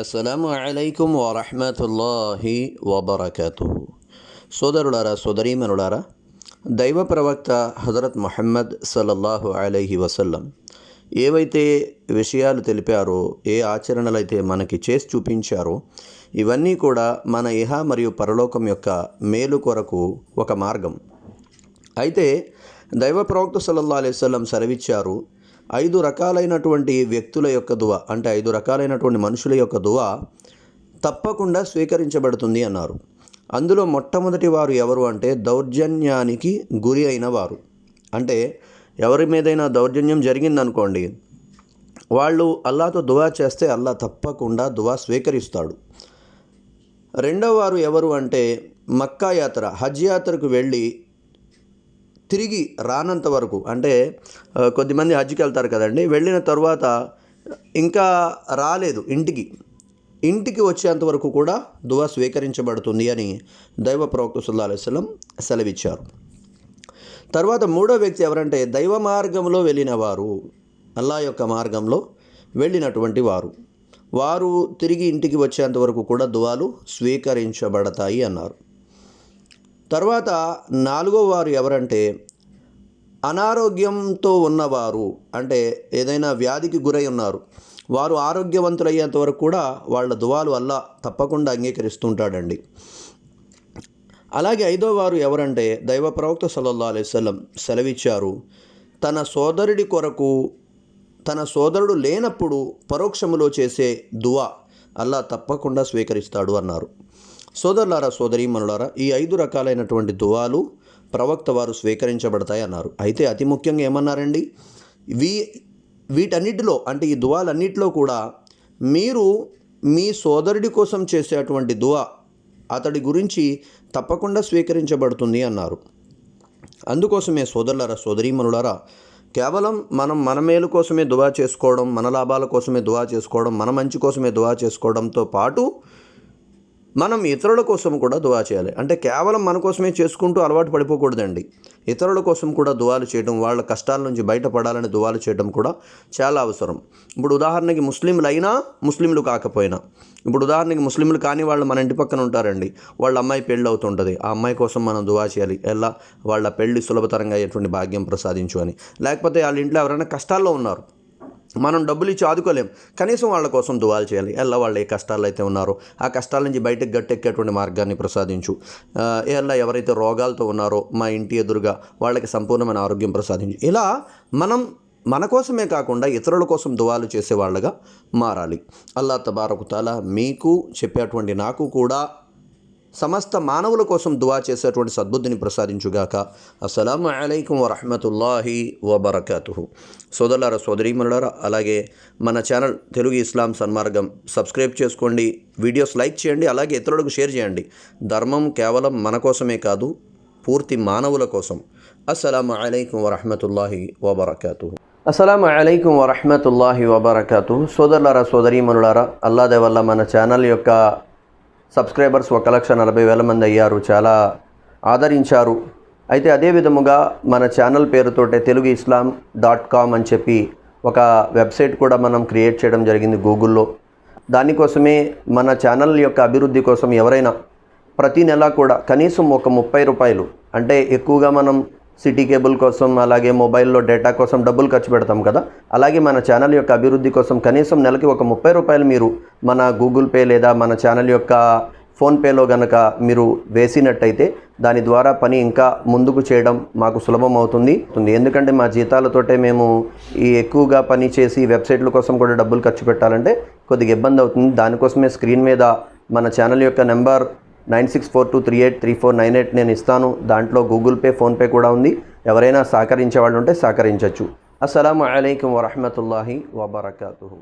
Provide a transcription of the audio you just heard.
అస్సలం అలైకుం వరహమతుల్లాహి వబర్కతు సోదరులారా సోదరీమనులారా దైవ ప్రవక్త హజరత్ మహమ్మద్ సల్లల్లాహు అలైహి వసల్లం ఏవైతే విషయాలు తెలిపారో ఏ ఆచరణలు అయితే మనకి చేసి చూపించారో ఇవన్నీ కూడా మన ఇహ మరియు పరలోకం యొక్క మేలు కొరకు ఒక మార్గం. అయితే దైవ ప్రవక్త సల్లల్లా అలైవల్లం సెలవిచ్చారు ఐదు రకాలైనటువంటి వ్యక్తుల యొక్క దువ అంటే ఐదు రకాలైనటువంటి మనుషుల యొక్క దువ తప్పకుండా స్వీకరించబడుతుంది అన్నారు. అందులో మొట్టమొదటి వారు ఎవరు అంటే దౌర్జన్యానికి గురి అయిన వారు. అంటే ఎవరి మీదైనా దౌర్జన్యం జరిగిందనుకోండి వాళ్ళు అల్లాతో దువా చేస్తే అల్లా తప్పకుండా దువా స్వీకరిస్తాడు. రెండవ వారు ఎవరు అంటే మక్కా యాత్ర హజ్ యాత్రకు వెళ్ళి తిరిగి రానంత వరకు అంటే కొద్దిమంది హజ్కి వెళ్తారు కదండి వెళ్ళిన తర్వాత ఇంకా రాలేదు ఇంటికి. ఇంటికి వచ్చేంత వరకు కూడా దువా స్వీకరించబడుతుంది అని దైవ ప్రవక్త సుల్లా అలైస్లం సెలవిచ్చారు. తర్వాత మూడో వ్యక్తి ఎవరంటే దైవ మార్గంలో వెళ్ళిన వారు అల్లా యొక్క మార్గంలో వెళ్ళినటువంటి వారు. వారు తిరిగి ఇంటికి వచ్చేంత వరకు కూడా దువాలు స్వీకరించబడతాయి అన్నారు. తర్వాత నాలుగో వారు ఎవరంటే అనారోగ్యంతో ఉన్నవారు అంటే ఏదైనా వ్యాధికి గురై ఉన్నారు వారు ఆరోగ్యవంతులయ్యేంత వరకు కూడా వాళ్ళ దువాలు అల్లా తప్పకుండా అంగీకరిస్తుంటాడండి. అలాగే ఐదో వారు ఎవరంటే దైవ ప్రవక్త సల్లల్లా అలైవల్లం సెలవిచ్చారు తన సోదరుడి కొరకు తన సోదరుడు లేనప్పుడు పరోక్షములో చేసే దువా అల్లా తప్పకుండా స్వీకరిస్తాడు అన్నారు. సోదరులారా సోదరీమణులారా ఈ ఐదు రకాలైనటువంటి దువాలు ప్రవక్త వారు స్వీకరించబడతాయి అన్నారు. అయితే అతి ముఖ్యంగా ఏమన్నారండి? వీ వీటన్నిటిలో అంటే ఈ దువాలన్నిటిలో కూడా మీరు మీ సోదరుడి కోసం చేసేటువంటి దువా అతడి గురించి తప్పకుండా స్వీకరించబడుతుంది అన్నారు. అందుకోసమే సోదరులారా సోదరీమణులారా కేవలం మనం మన మేలు కోసమే దువా చేసుకోవడం మన లాభాల కోసమే దువా చేసుకోవడం మన మంచి కోసమే దువా చేసుకోవడంతో పాటు మనం ఇతరుల కోసం కూడా దువా చేయాలి. అంటే కేవలం మన కోసమే చేసుకుంటూ అలవాటు పడిపోకూడదండి. ఇతరుల కోసం కూడా దువాలు చేయడం వాళ్ళ కష్టాల నుంచి బయటపడాలని దువాలు చేయడం కూడా చాలా అవసరం. ఇప్పుడు ఉదాహరణకి ముస్లింలు అయినా ముస్లింలు కాకపోయినా ఇప్పుడు ఉదాహరణకి ముస్లింలు కాని వాళ్ళు మన ఇంటి పక్కన ఉంటారండి. వాళ్ళ అమ్మాయి పెళ్ళి అవుతుంటుంది. ఆ అమ్మాయి కోసం మనం దువా చేయాలి. ఎలా? వాళ్ళ పెళ్ళి సులభతరంగా అయ్యేటువంటి భాగ్యం ప్రసాదించు అని. లేకపోతే వాళ్ళ ఇంట్లో ఎవరైనా కష్టాల్లో ఉన్నారు. మనం డబ్బులు ఇచ్చి ఆదుకోలేం. కనీసం వాళ్ళ కోసం దువాలు చేయాలి. ఎలా వాళ్ళు ఏ కష్టాలు అయితే ఉన్నారో ఆ కష్టాల నుంచి బయటకు గట్టెక్కేటువంటి మార్గాన్ని ప్రసాదించు. ఎలా ఎవరైతే రోగాలతో ఉన్నారో మా ఇంటి ఎదురుగా వాళ్ళకి సంపూర్ణమైన ఆరోగ్యం ప్రసాదించు. ఇలా మనం మన కోసమే కాకుండా ఇతరుల కోసం దువాలు చేసే వాళ్ళగా మారాలి. అల్లా తబారకు తాలా మీకు చెప్పేటువంటి నాకు కూడా సమస్త మానవుల కోసం దువా చేసేటువంటి సద్బుద్ధిని ప్రసాదించుగాక. అస్సలం అలైకం వరహమతుల్లాహి వబర్కతు సోదరులారా సోదరీమణులారా అలాగే మన ఛానల్ తెలుగు ఇస్లాం సన్మార్గం సబ్స్క్రైబ్ చేసుకోండి వీడియోస్ లైక్ చేయండి అలాగే ఇతరులకు షేర్ చేయండి. ధర్మం కేవలం మన కోసమే కాదు పూర్తి మానవుల కోసం. అస్సలం అలైకం వరహమతుల్లాహి వబర్కతు అస్సలం అలైకుం వరహమతుల్లాహి వబర్కతు సోదరులారా సోదరీమణులారా అల్లాదే వల్ల మన ఛానల్ యొక్క సబ్స్క్రైబర్స్ ఒక లక్ష నలభై వేల మంది అయ్యారు. చాలా ఆదరించారు. అయితే అదే విధముగా మన ఛానల్ పేరుతోటే తెలుగు ఇస్లాం డాట్ కామ్ అని చెప్పి ఒక వెబ్సైట్ కూడా మనం క్రియేట్ చేయడం జరిగింది గూగుల్లో. దానికోసమే మన ఛానల్ యొక్క అభివృద్ధి కోసం ఎవరైనా ప్రతి నెల కూడా కనీసం ఒక ముప్పై రూపాయలు అంటే ఎక్కువగా మనం సిటీ కేబుల్ కోసం అలాగే మొబైల్లో డేటా కోసం డబ్బులు ఖర్చు పెడతాం కదా అలాగే మన ఛానల్ యొక్క అభివృద్ధి కోసం కనీసం నెలకి ఒక ముప్పై రూపాయలు మీరు మన గూగుల్ పే లేదా మన ఛానల్ యొక్క ఫోన్పేలో గనక మీరు వేసినట్టయితే దాని ద్వారా పని ఇంకా ముందుకు చేయడం మాకు సులభం అవుతుంది అవుతుంది. ఎందుకంటే మా జీతాలతోటే మేము ఈ ఎక్కువగా పని చేసి వెబ్సైట్ల కోసం కూడా డబ్బులు ఖర్చు పెట్టాలంటే కొద్దిగా ఇబ్బంది అవుతుంది దానికోసమే స్క్రీన్ మీద మన ఛానల్ యొక్క number nine six four two three eight three four nine eight నేను ఇస్తాను. దాంట్లో గూగుల్ పే ఫోన్పే కూడా ఉంది. ఎవరైనా సహకరించే వాళ్ళు ఉంటే సహకరించవచ్చు అస్సలం అయికం వరహమతుల్లాహి వబర్కూ